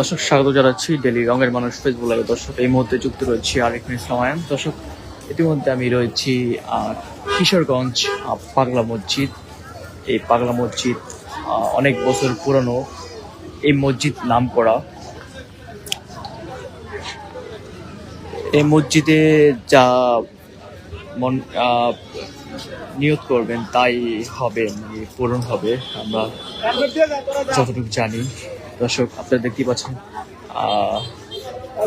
দর্শক, স্বাগত জানাচ্ছি ডেলি রঙের মানুষ ফেসবুক দর্শক, এই মুহূর্তে যুক্ত রয়েছি আরেক ইসলামায়ন দর্শক, ইতিমধ্যে আমি রয়েছি কিশোরগঞ্জ পাগলা মসজিদ। এই পাগলা মসজিদ অনেক বছর পুরনো। এই মসজিদ নাম করা এই মসজিদে যা মন নিয়ত করবেন, তাই হবে মানে পূরণ হবে। আমরা যতটুকু জানি, দর্শক আপনারা দেখতেই পাচ্ছেন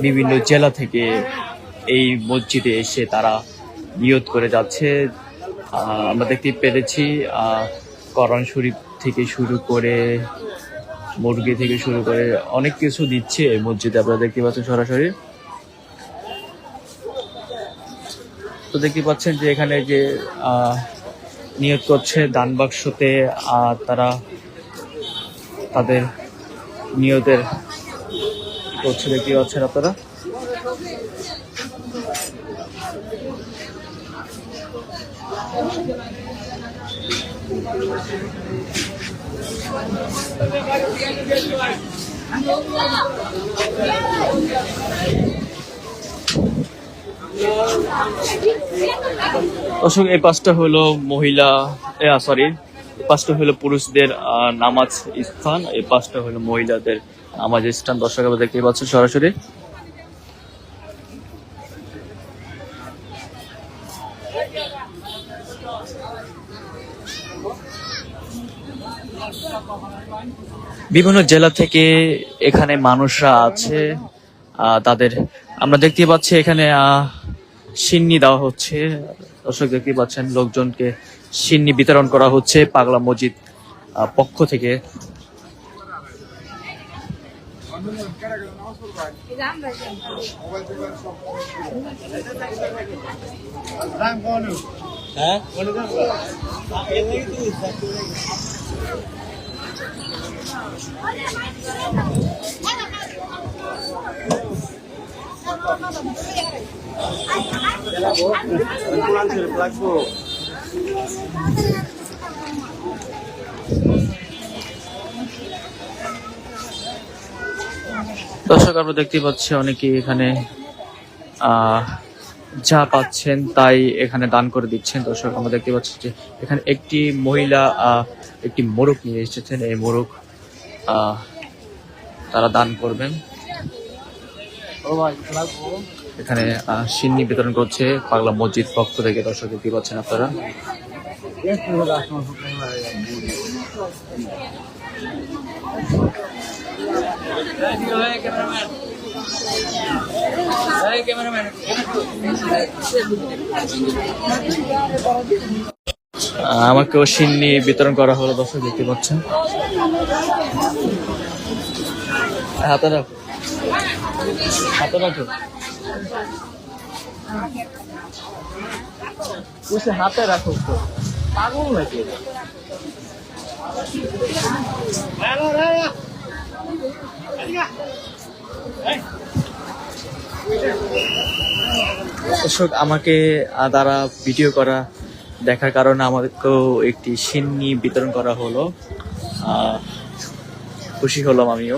বিভিন্ন জেলা থেকে এই মসজিদে এসে তারা নিয়ত করে যাচ্ছে। আমরা দেখতে পেরেছি করণ শরীফ থেকে শুরু করে, মুরগি থেকে শুরু করে অনেক কিছু দিচ্ছে এই মসজিদে। আপনারা দেখতে পাচ্ছেন সরাসরি। তো দেখতে পাচ্ছেন যে এখানে যে নিয়োগ করছে দান বাক্সতে তারা তাদের নিয়তের কি করছে দেখতে পাচ্ছেন আপনারা। দর্শক এই পাঁচটা হলো মহিলা সরি পাঁচটা হলো পুরুষদের নামাজ স্থান এই পাঁচটা হলো মহিলাদের নামাজ স্থান। দর্শক আমরা দেখতে পাচ্ছেন সরাসরি। বিভিন্ন জেলা থেকে এখানে মানুষরা আছে তাদের আমরা দেখতে পাচ্ছি এখানে আহ, সিন্নি দেওয়া হচ্ছে। দর্শক দেখতে পাচ্ছেন, লোকজনকে সিন্নি বিতরণ করা হচ্ছে পাগলা মসজিদ পক্ষ থেকে। দর্শক, আমরা দেখতে পাচ্ছি অনেকে এখানে যা পাচ্ছেন তাই এখানে দান করে দিচ্ছেন। দর্শক, আমরা দেখতে পাচ্ছি যে এখানে একটি মহিলা একটি মোরগ নিয়ে এসেছেন। এই মোরগ তারা দান করবেন। এখানে সিন্নি বিতরণ করছে পাগলা মসজিদ পক্ষ থেকে। দর্শক দেখতে পাচ্ছেন আপনারা। আমাকেও সিন্নি বিতরণ করা হলো, দর্শক দেখতে পাচ্ছেন। হাতে রাখো হাতে দর্শক, আমাকে দ্বারা ভিডিও করা, দেখার কারণে আমাদেরকেও একটি সিন্নি বিতরণ করা হলো। খুশি হলাম আমিও।